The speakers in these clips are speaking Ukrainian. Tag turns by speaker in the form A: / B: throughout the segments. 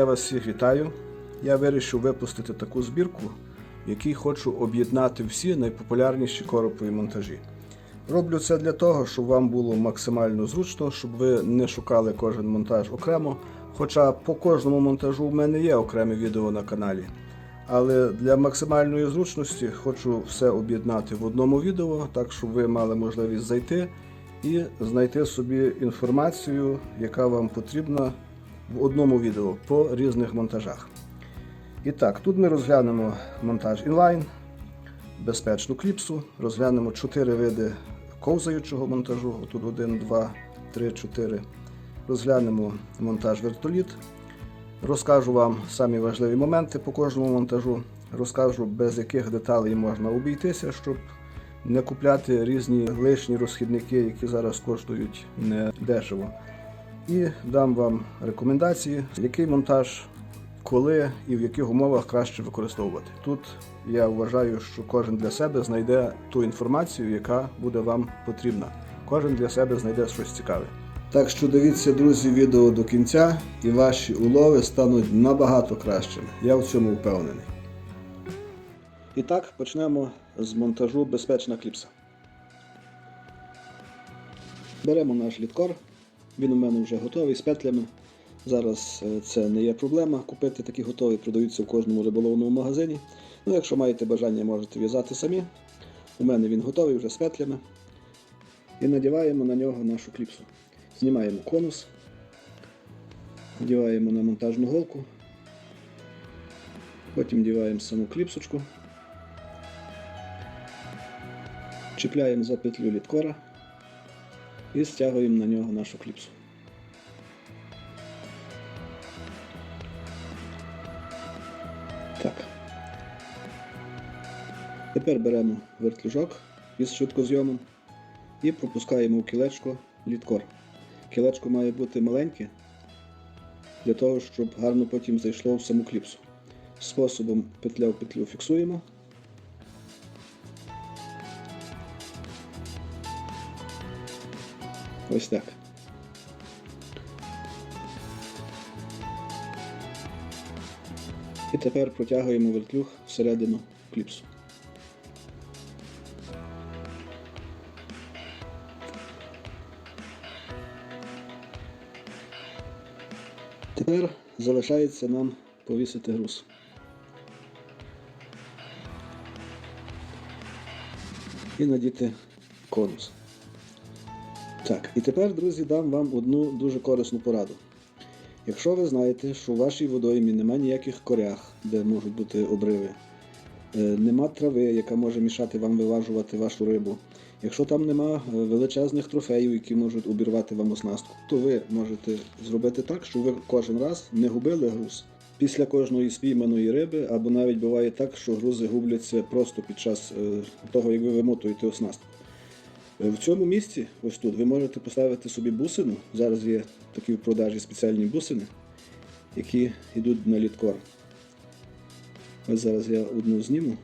A: Я вас всіх вітаю. Я вирішив випустити таку збірку, в якій хочу об'єднати всі найпопулярніші коропові монтажі. Роблю це для того, щоб вам було максимально зручно, щоб ви не шукали кожен монтаж окремо. Хоча по кожному монтажу в мене є окреме відео на каналі. Але для максимальної зручності хочу все об'єднати в одному відео, так щоб ви мали можливість зайти і знайти собі інформацію, яка вам потрібна в одному відео по різних монтажах. І так, тут ми розглянемо монтаж інлайн, безпечну кліпсу, розглянемо 4 види ковзаючого монтажу. Тут 1, 2, 3, 4. Розглянемо монтаж вертоліт. Розкажу вам самі важливі моменти по кожному монтажу. Розкажу, без яких деталей можна обійтися, щоб не купляти різні лишні розхідники, які зараз коштують не дешево. І дам вам рекомендації, який монтаж, коли і в яких умовах краще використовувати. Тут я вважаю, що кожен для себе знайде ту інформацію, яка буде вам потрібна. Кожен для себе знайде щось цікаве. Так що дивіться, друзі, відео до кінця, і ваші улови стануть набагато кращими. Я в цьому впевнений. І так, почнемо з монтажу безпечна кліпса. Беремо наш літкор. Він у мене вже готовий з петлями. Зараз е, це не є проблема. Купити такі готові продаються в кожному риболовному магазині. Ну, якщо маєте бажання, можете в'язати самі. У мене він готовий вже з петлями. І надіваємо на нього нашу кліпсу. Знімаємо конус, надіваємо на монтажну голку, потім діваємо саму кліпсочку, чіпляємо за петлю літкора і стягуємо на нього нашу кліпсу. Так. Тепер беремо вертлюжок із швидкозйомом і пропускаємо в кілечко літкор. Кілечко має бути маленьке, для того, щоб гарно потім зайшло в саму кліпсу. Способом петля в петлю фіксуємо. Ось так. І тепер протягуємо вертлюг всередину кліпсу. Тепер залишається нам повісити груз. І надіти конус. Так, і тепер, друзі, дам вам одну дуже корисну пораду. Якщо ви знаєте, що у вашій водоймі нема ніяких корях, де можуть бути обриви, е, нема трави, яка може мішати вам виважувати вашу рибу. Якщо там нема е, величезних трофеїв, які можуть обірвати вам оснастку, то ви можете зробити так, щоб ви кожен раз не губили груз після кожної спійманої риби, або навіть буває так, що грузи губляться просто під час е, того, як ви вимотуєте оснастку. Е, В цьому місці, ось тут, ви можете поставити собі бусину. Зараз є такі в продажі спеціальні бусини, які йдуть на літкор. Ось зараз я одну зніму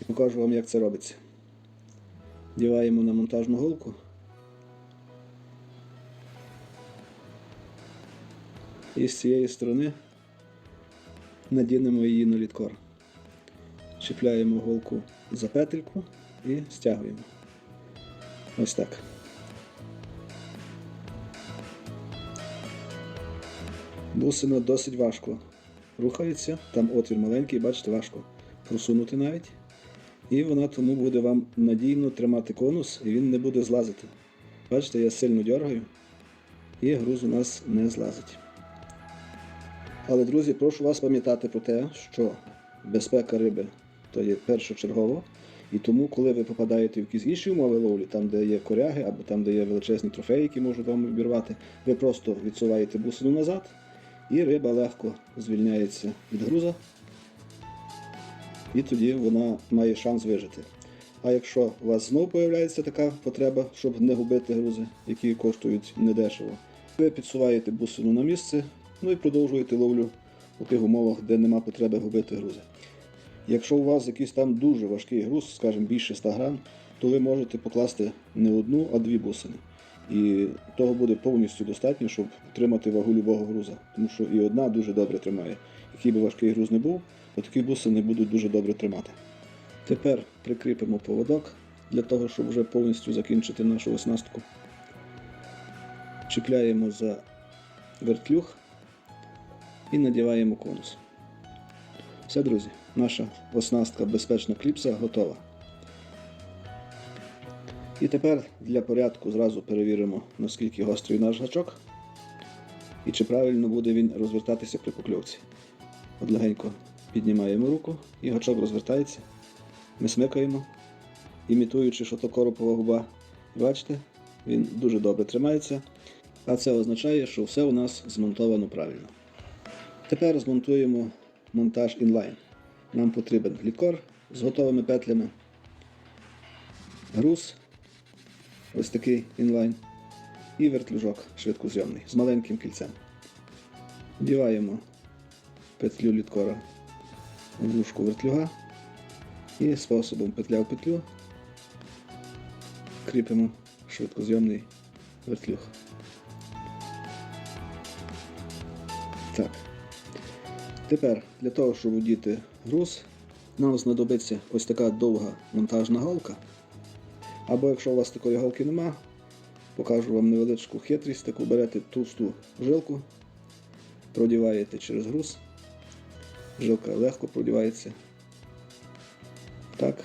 A: і покажу вам, як це робиться. Діваємо на монтажну голку. І з цієї сторони надінемо її на літкор. Чіпляємо голку за петельку і стягуємо. Ось так. Бусина досить важко рухається, там отвір маленький, бачите, важко просунути навіть. І вона тому буде вам надійно тримати конус і він не буде злазити. Бачите, я сильно дергаю і груз у нас не злазить. Але, друзі, прошу вас пам'ятати про те, що безпека риби то є першочергово. І тому, коли ви попадаєте в якісь інші умови ловлі, там, де є коряги, або там, де є величезні трофеї, які можуть вам обірвати, ви просто відсуваєте бусину назад, і риба легко звільняється від груза, і тоді вона має шанс вижити. А якщо у вас знову з'являється така потреба, щоб не губити грузи, які коштують недешево, ви підсуваєте бусину на місце, ну і продовжуєте ловлю у тих умовах, де нема потреби губити грузи. Якщо у вас якийсь там дуже важкий груз, скажімо, більше 100 грам, то ви можете покласти не одну, а дві бусини. І того буде повністю достатньо, щоб тримати вагу любого груза. Тому що і одна дуже добре тримає. Який би важкий груз не був, отакі бусини будуть дуже добре тримати. Тепер прикріпимо поводок для того, щоб вже повністю закінчити нашу оснастку. Чіпляємо за вертлюг і надіваємо конус. Все, друзі, наша оснастка безпечна кліпса готова. І тепер для порядку зразу перевіримо, наскільки гострий наш гачок і чи правильно буде він розвертатися при покльовці. От легенько піднімаємо руку і гачок розвертається. Ми смикаємо, імітуючи, що то коропова губа. Бачите, він дуже добре тримається. А це означає, що все у нас змонтовано правильно. Тепер змонтуємо монтаж інлайн. Нам потрібен лікор з готовими петлями, груз, ось такий інлайн, і вертлюжок швидкозйомний з маленьким кільцем. Вдіваємо петлю літкора в вушку вертлюга і способом петля в петлю кріпимо швидкозйомний вертлюг. Так. Тепер для того, щоб удіти груз, нам знадобиться ось така довга монтажна голка. Або якщо у вас такої голки нема, покажу вам невеличку хитрість, таку берете товсту жилку, продіваєте через груз. Жилка легко продівається. Так.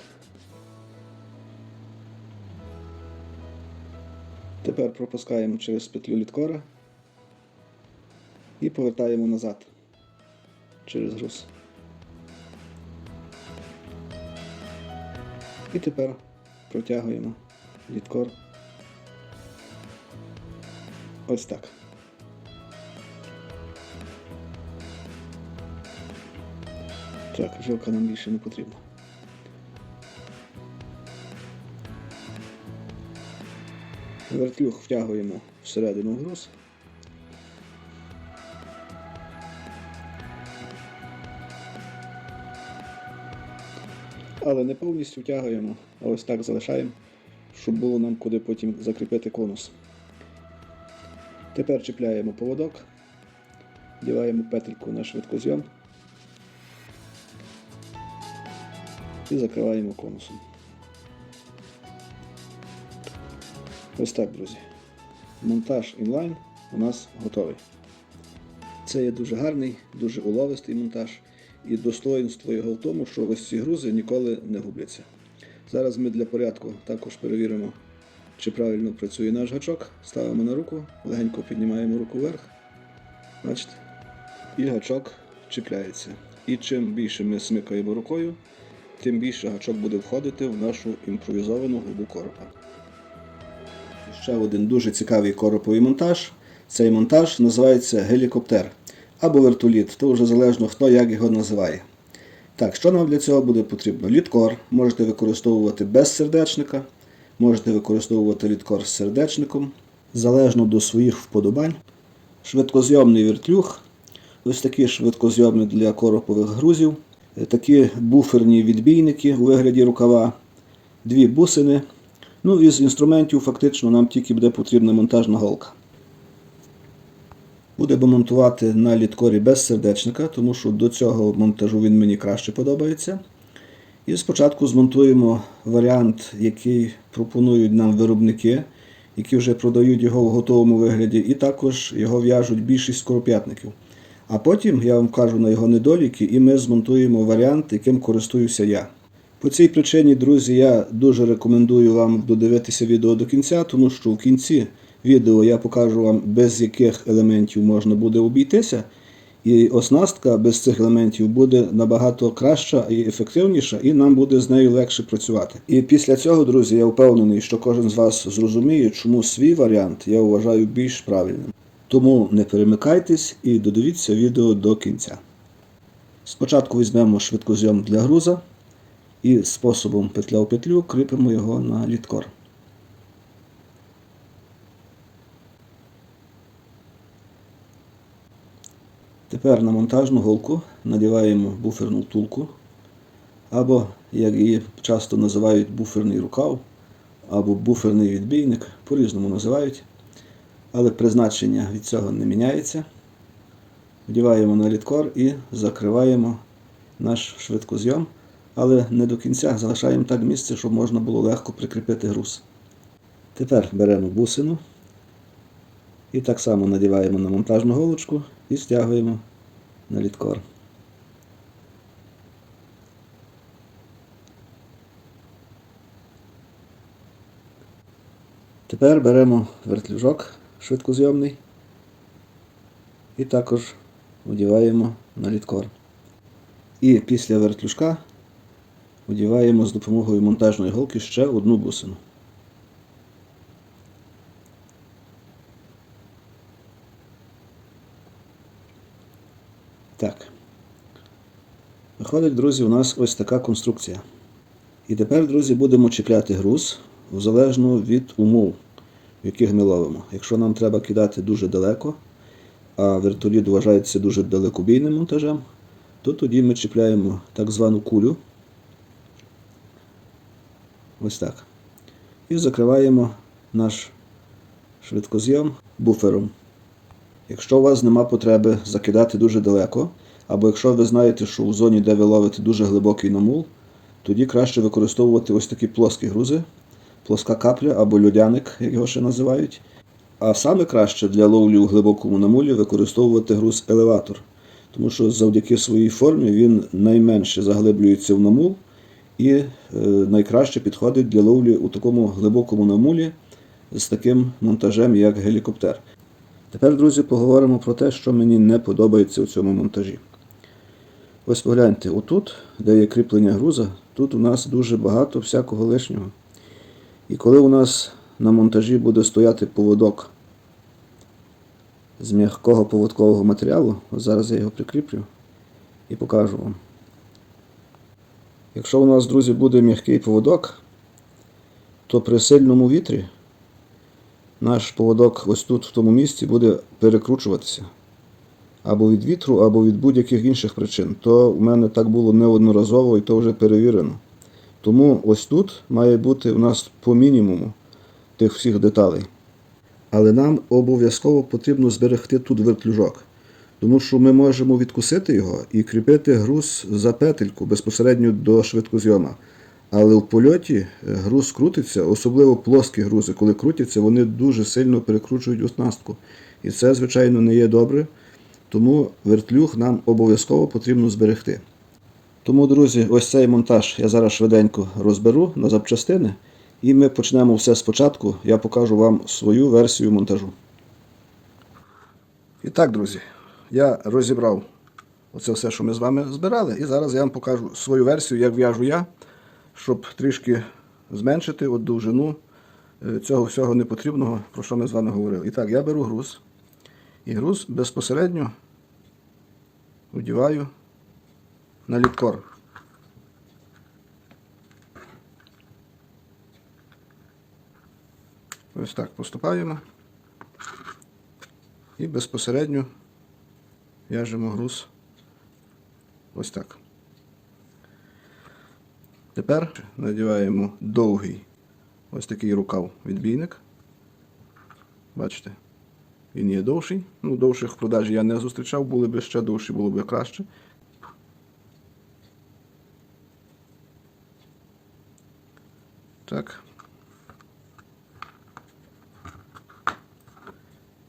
A: Тепер пропускаємо через петлю літкора і повертаємо назад через груз. І тепер протягуємо літкор ось так. Так, жилка нам більше не потрібна. Вертлюг втягуємо всередину груз. Але не повністю втягуємо, а ось так залишаємо, щоб було нам куди потім закріпити конус. Тепер чіпляємо поводок, вдіваємо петельку на швидкозйом і закриваємо конусом. Ось так, друзі. Монтаж інлайн у нас готовий. Це є дуже гарний, дуже уловистий монтаж. І достоїнство його в тому, що ось ці грузи ніколи не губляться. Зараз ми для порядку також перевіримо, чи правильно працює наш гачок. Ставимо на руку, легенько піднімаємо руку вверх. Бачите? І гачок чіпляється. І чим більше ми смикаємо рукою, тим більше гачок буде входити в нашу імпровізовану губу коропа. Ще один дуже цікавий короповий монтаж. Цей монтаж називається гелікоптер або вертоліт, то вже залежно хто як його називає. Так, що нам для цього буде потрібно? Літкор можете використовувати без сердечника, можете використовувати літкор з сердечником, залежно до своїх вподобань. Швидкозйомний вертлюг, ось такі швидкозйомні для коропових грузів, Е, такі буферні відбійники у вигляді рукава, дві бусини. Ну і з інструментів фактично нам тільки буде потрібна монтажна голка. Будемо монтувати на літкорі без сердечника, тому що до цього монтажу він мені краще подобається. І спочатку змонтуємо варіант, який пропонують нам виробники, які вже продають його в готовому вигляді, і також його в'яжуть більшість скороп'ятників. А потім я вам кажу на його недоліки, і ми змонтуємо варіант, яким користуюся я. По цій причині, друзі, я дуже рекомендую вам додивитися відео до кінця, тому що в кінці відео я покажу вам, без яких елементів можна буде обійтися. І оснастка без цих елементів буде набагато краща і ефективніша, і нам буде з нею легше працювати. І після цього, друзі, я впевнений, що кожен з вас зрозуміє, чому свій варіант я вважаю більш правильним. Тому не перемикайтесь і додивіться відео до кінця. Спочатку візьмемо швидкозйом для груза і способом петля в петлю кріпимо його на літкор. Тепер на монтажну голку надіваємо буферну втулку, або, як її часто називають, буферний рукав, або буферний відбійник, по-різному називають, але призначення від цього не міняється. Вдіваємо на літкор і закриваємо наш швидкозйом, але не до кінця залишаємо так місце, щоб можна було легко прикріпити груз. Тепер беремо бусину і так само надіваємо на монтажну голочку і стягуємо на літкор. Тепер беремо вертлюжок швидкозйомний і також одіваємо на літкор. І після вертлюжка одіваємо з допомогою монтажної голки ще одну бусину. Так. Виходить, друзі, у нас ось така конструкція. І тепер, друзі, будемо чіпляти груз залежно від умов, в яких ми ловимо. Якщо нам треба кидати дуже далеко, а вертоліт вважається дуже далекобійним монтажем, то тоді ми чіпляємо так звану кулю. Ось так. І закриваємо наш швидкозйом буфером. Якщо у вас нема потреби закидати дуже далеко, або якщо ви знаєте, що у зоні, де ви ловите дуже глибокий намул, тоді краще використовувати ось такі плоскі грузи, плоска капля або льодяник, як його ще називають. А саме краще для ловлі у глибокому намулі використовувати груз елеватор, тому що завдяки своїй формі він найменше заглиблюється в намул і е, найкраще підходить для ловлі у такому глибокому намулі з таким монтажем, як гелікоптер. Тепер, друзі, поговоримо про те, що мені не подобається у цьому монтажі. Ось погляньте, отут, де є кріплення груза, тут у нас дуже багато всякого лишнього. І коли у нас на монтажі буде стояти поводок з м'якого поводкового матеріалу, зараз я його прикріплю і покажу вам. Якщо у нас, друзі, буде м'який поводок, то при сильному вітрі наш поводок ось тут, в тому місці, буде перекручуватися. Або від вітру, або від будь-яких інших причин. То у мене так було неодноразово і то вже перевірено. Тому ось тут має бути у нас по мінімуму тих всіх деталей. Але нам обов'язково потрібно зберегти тут вертлюжок. Тому що ми можемо відкусити його і кріпити груз за петельку безпосередньо до швидкозйома. Але в польоті груз крутиться, особливо плоскі грузи, коли крутяться, вони дуже сильно перекручують оснастку. І це, звичайно, не є добре. Тому вертлюг нам обов'язково потрібно зберегти. Тому, друзі, ось цей монтаж я зараз швиденько розберу на запчастини. І ми почнемо все спочатку. Я покажу вам свою версію монтажу. І так, друзі, я розібрав оце все, що ми з вами збирали. І зараз я вам покажу свою версію, як в'яжу я, щоб трішки зменшити от довжину е, цього всього непотрібного, про що ми з вами говорили. І так, я беру груз. І груз безпосередньо одіваю на літкор. Ось так поступаємо. І безпосередньо в'яжемо груз ось так. Тепер надіваємо довгий ось такий рукав відбійник. Бачите? Він є довший. Ну, довших в продажі я не зустрічав, були б ще довші, було б краще. Так.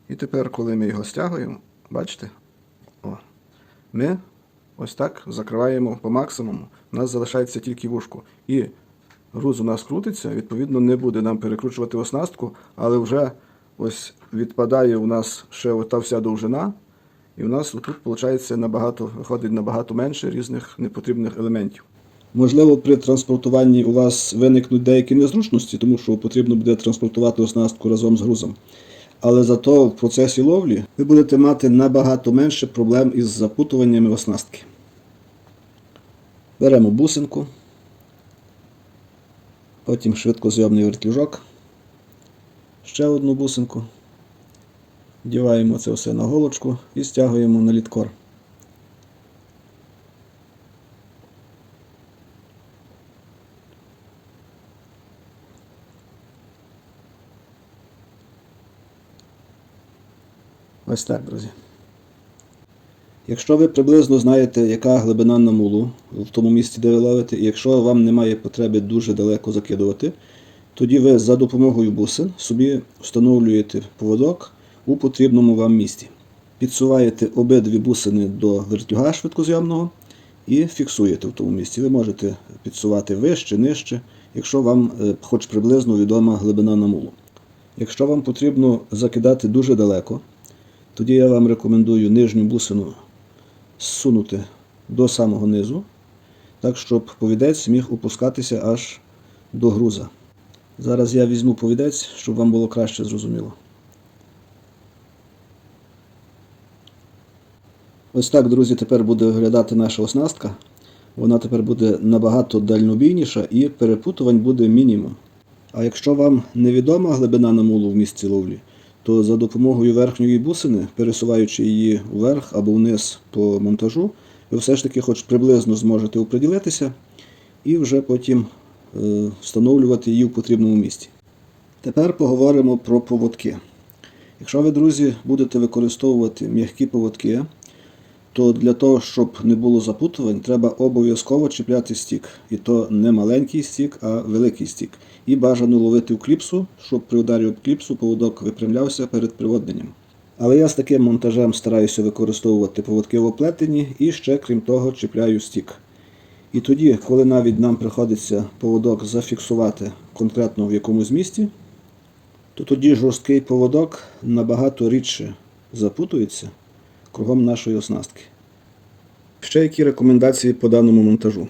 A: І тепер, коли ми його стягуємо, бачите? О, ми ось так закриваємо по максимуму. У нас залишається тільки вушко. І груз у нас крутиться, відповідно, не буде нам перекручувати оснастку, але вже ось відпадає у нас ще ота вся довжина. І у нас тут, виходить, набагато, виходить набагато менше різних непотрібних елементів. Можливо, при транспортуванні у вас виникнуть деякі незручності, тому що потрібно буде транспортувати оснастку разом з грузом. Але зато в процесі ловлі ви будете мати набагато менше проблем із запутуваннями оснастки. Беремо бусинку, потім швидкозйомний вертлюжок, Ще одну бусинку. діваємо це все на голочку і стягуємо на літкор. Ось так, друзі. Якщо ви приблизно знаєте, яка глибина на мулу в тому місці, де ви ловите, і якщо вам немає потреби дуже далеко закидувати, тоді ви за допомогою бусин собі встановлюєте поводок у потрібному вам місці. Підсуваєте обидві бусини до вертюга швидкозйомного і фіксуєте в тому місці. Ви можете підсувати вище, нижче, якщо вам е, хоч приблизно відома глибина намулу. Якщо вам потрібно закидати дуже далеко, тоді я вам рекомендую нижню бусину зсунути до самого низу, так щоб повідець міг опускатися аж до груза. Зараз я візьму повідець, щоб вам було краще зрозуміло. Ось так, друзі, тепер буде виглядати наша оснастка. Вона тепер буде набагато дальнобійніша і перепутувань буде мінімум. А якщо вам невідома глибина намулу в місці ловлі, то за допомогою верхньої бусини, пересуваючи її вверх або вниз по монтажу, ви все ж таки хоч приблизно зможете оприділитися і вже потім встановлювати її в потрібному місці. Тепер поговоримо про поводки. Якщо ви, друзі, будете використовувати м'які поводки, то для того, щоб не було запутувань, треба обов'язково чіпляти стік. І то не маленький стік, а великий стік. І бажано ловити в кліпсу, щоб при ударі об кліпсу поводок випрямлявся перед приводненням. Але я з таким монтажем стараюся використовувати поводки в оплетенні і ще, крім того, чіпляю стік. І тоді, коли навіть нам приходиться поводок зафіксувати конкретно в якомусь місці, то тоді жорсткий поводок набагато рідше запутується кругом нашої оснастки. Ще які рекомендації по даному монтажу.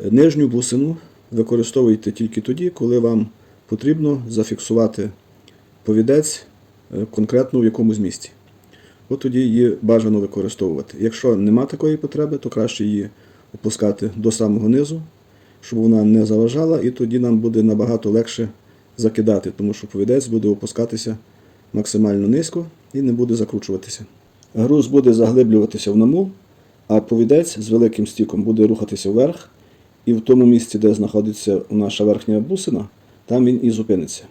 A: Нижню бусину використовуйте тільки тоді, коли вам потрібно зафіксувати повідець е, конкретно в якомусь місці. От тоді її бажано використовувати. Якщо нема такої потреби, то краще її опускати до самого низу, щоб вона не заважала, і тоді нам буде набагато легше закидати, тому що повідець буде опускатися максимально низько і не буде закручуватися. Груз буде заглиблюватися в намул, а повідець з великим стіком буде рухатися вверх, і в тому місці, де знаходиться наша верхня бусина, там він і зупиниться.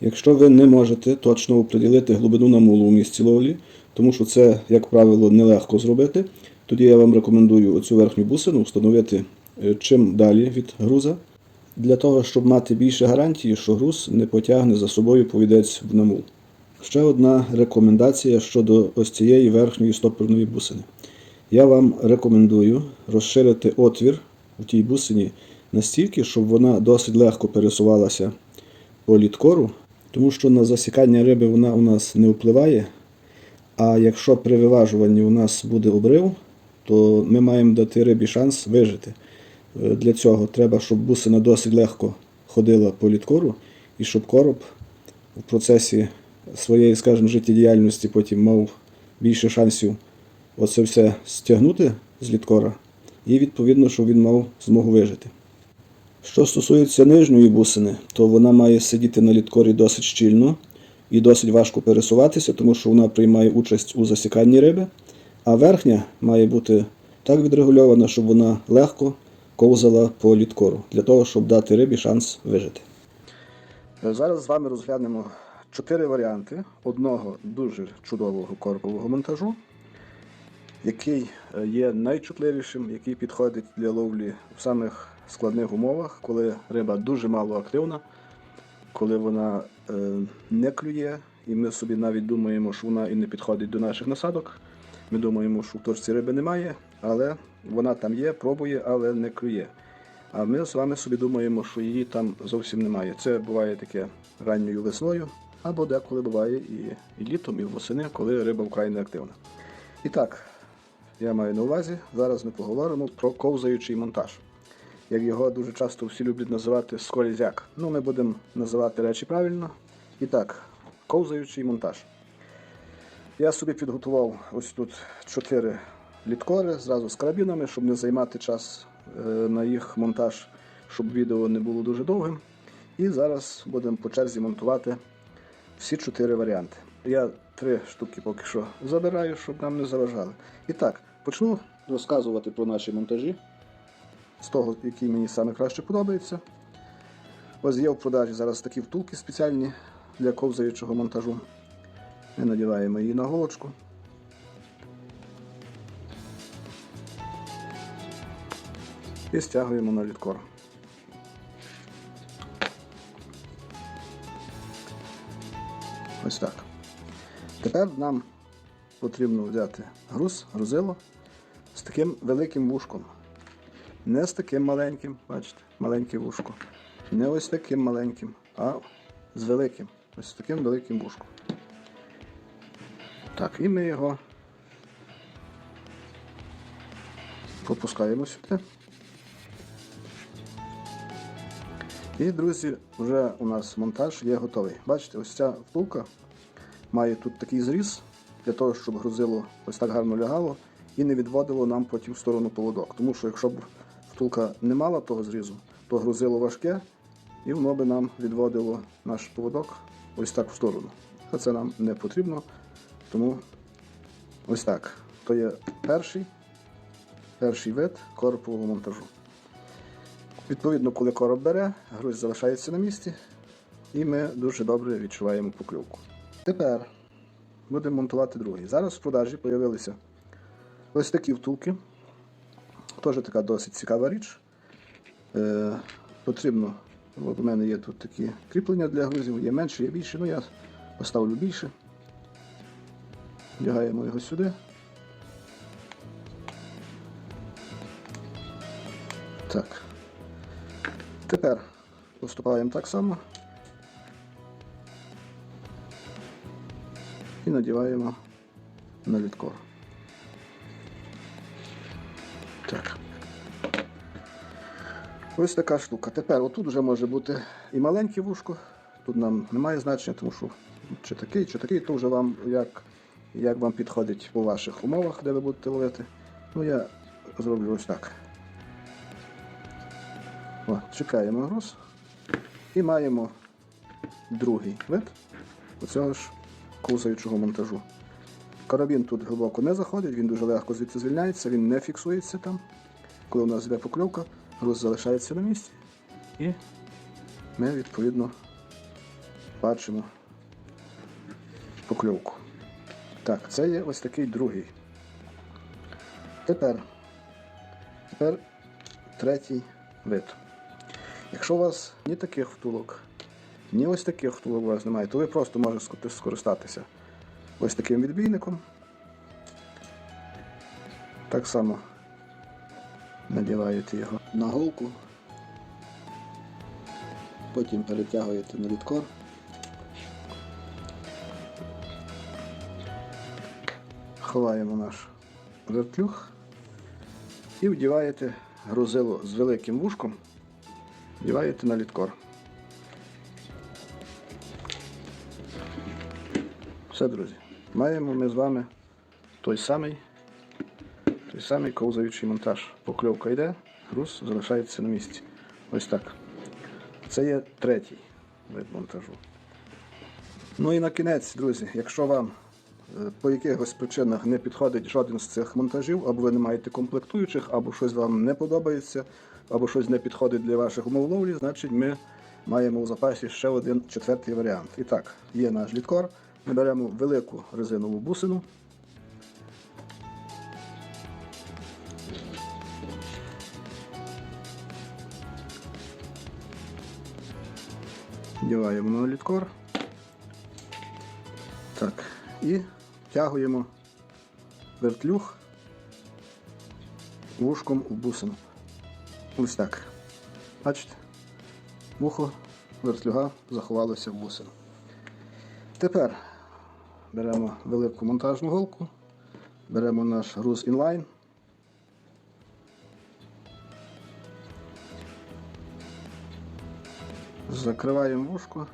A: Якщо ви не можете точно оприділити глибину намулу у місці ловлі, тому що це, як правило, нелегко зробити, тоді я вам рекомендую оцю верхню бусину встановити е, чим далі від груза, для того, щоб мати більше гарантії, що груз не потягне за собою повідець в намул. Ще одна рекомендація щодо ось цієї верхньої стопорної бусини. Я вам рекомендую розширити отвір у тій бусині настільки, щоб вона досить легко пересувалася по літкору, тому що на засікання риби вона у нас не впливає. А якщо при виважуванні у нас буде обрив, то ми маємо дати рибі шанс вижити. Е, Для цього треба, щоб бусина досить легко ходила по літкору і щоб короб в процесі своєї, скажімо, життєдіяльності потім мав більше шансів оце все стягнути з літкора, і відповідно, щоб він мав змогу вижити. Що стосується нижньої бусини, то вона має сидіти на літкорі досить щільно і досить важко пересуватися, тому що вона приймає участь у засіканні риби, а верхня має бути так відрегульована, щоб вона легко ковзала по літкору, для того, щоб дати рибі шанс вижити. Зараз з вами розглянемо чотири варіанти одного дуже чудового корпового монтажу, який е, є найчутливішим, який підходить для ловлі в самих складних умовах, коли риба дуже мало активна, коли вона е, не клює, і ми собі навіть думаємо, що вона і не підходить до наших насадок. Ми думаємо, що в точці риби немає, але вона там є, пробує, але не клює. А ми з вами собі думаємо, що її там зовсім немає. Це буває таке ранньою весною, або деколи буває і, і літом, і восени, коли риба вкрай не активна. І так, я маю на увазі, зараз ми поговоримо про ковзаючий монтаж. Як його дуже часто всі люблять називати сколізяк. Ну, ми будемо називати речі правильно. І так, ковзаючий монтаж. Я собі підготував ось тут чотири літкори зразу з карабінами, щоб не займати час е, на їх монтаж, щоб відео не було дуже довгим. І зараз будемо по черзі монтувати всі чотири варіанти. Я три штуки поки що забираю, щоб нам не заважали. І так, почну розказувати про наші монтажі з того, який мені саме краще подобається. Ось є в продажі зараз такі втулки спеціальні для ковзаючого монтажу. Ми надіваємо її на голочку. І стягуємо на літкор. Ось так. Тепер нам потрібно взяти груз, грузило з таким великим вушком. Не з таким маленьким, бачите, маленьке вушко. Не ось таким маленьким, а з великим. Ось таким великим вушком. Так, і ми його пропускаємо сюди. І, друзі, вже у нас монтаж є готовий. Бачите, ось ця втулка має тут такий зріз для того, щоб грузило ось так гарно лягало і не відводило нам потім в сторону поводок. Тому що якщо б втулка не мала того зрізу, то грузило важке і воно би нам відводило наш поводок ось так в сторону. А це нам не потрібно, тому ось так. То є перший, перший вид коропового монтажу. Відповідно, коли короб бере, груз залишається на місці, і ми дуже добре відчуваємо покльовку. Тепер будемо монтувати другий. Зараз в продажі з'явилися ось такі втулки. Теж така досить цікава річ. Е, потрібно, от у мене є тут такі кріплення для грузів, є менше, є більше, ну я поставлю більше. Вдягаємо його сюди. Так. Тепер поступаємо так само і надіваємо на літкор. Так. Ось така штука. Тепер отут вже може бути і маленьке вушко. Тут нам немає значення, тому що чи такий, чи такий, то вже вам як, як вам підходить по ваших умовах, де ви будете ловити. Ну я зроблю ось так. О, чекаємо груз. І маємо другий вид оцього ж ковзаючого монтажу. Карабін тут глибоко не заходить, він дуже легко звідси звільняється, він не фіксується там. Коли у нас йде покльовка, груз залишається на місці. І ми відповідно бачимо покльовку. Так, це є ось такий другий. Тепер, тепер третій вид. Якщо у вас ні таких втулок, ні ось таких втулок у вас немає, то ви просто можете скористатися ось таким відбійником. Так само надіваєте його на голку, потім перетягуєте на літкор. Ховаємо наш вертлюг і вдіваєте грузило з великим вушком, вдіваєте на літкор. Все, друзі, маємо ми з вами той самий той самий ковзаючий монтаж. Покльовка йде, груз залишається на місці. Ось так. Це є третій вид монтажу. Ну і на кінець, друзі, якщо вам по якихось причинах не підходить жоден з цих монтажів, або ви не маєте комплектуючих, або щось вам не подобається, або щось не підходить для ваших умов ловлі, значить ми маємо у запасі ще один четвертий варіант. І так, є наш літкор. Ми беремо велику резинову бусину. Вдіваємо на літкор. Так, і втягуємо вертлюг вушком у бусину. Ось так. Бачите? Вухо вертлюга заховалося в бусину. Тепер беремо велику монтажну голку, беремо наш груз інлайн. Закриваємо вушко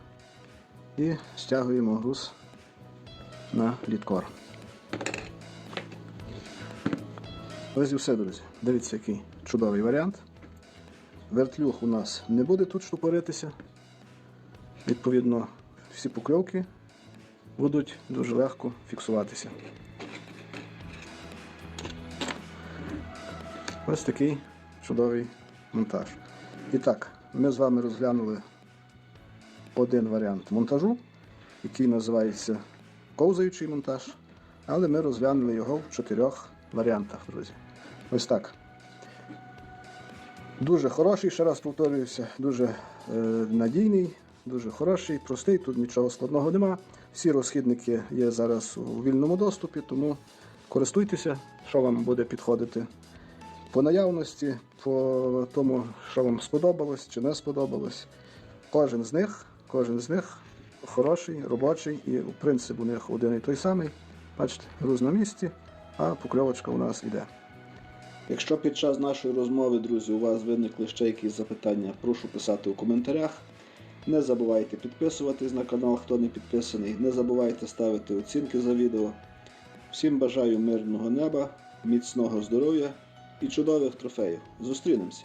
A: і стягуємо груз на літкор. Ось і все, друзі. Дивіться, який чудовий варіант. Вертлюг у нас не буде тут штупоритися. Відповідно, всі покльовки будуть дуже легко фіксуватися. Ось такий чудовий монтаж. І так, ми з вами розглянули один варіант монтажу, який називається ковзаючий монтаж, але ми розглянули його в чотирьох варіантах, друзі. Ось так. Дуже хороший, ще раз повторююся, дуже е, надійний, дуже хороший, простий, тут нічого складного нема. Всі розхідники є зараз у вільному доступі, тому користуйтеся, що вам буде підходити по наявності, по тому, що вам сподобалось чи не сподобалось. Кожен з них, кожен з них хороший, робочий і принцип у них один і той самий. Бачите, груз на місці, а покльовочка у нас іде. Якщо під час нашої розмови, друзі, у вас виникли ще якісь запитання, прошу писати у коментарях. Не забувайте підписуватись на канал, хто не підписаний. Не забувайте ставити оцінки за відео. Всім бажаю мирного неба, міцного здоров'я і чудових трофеїв. Зустрінемося!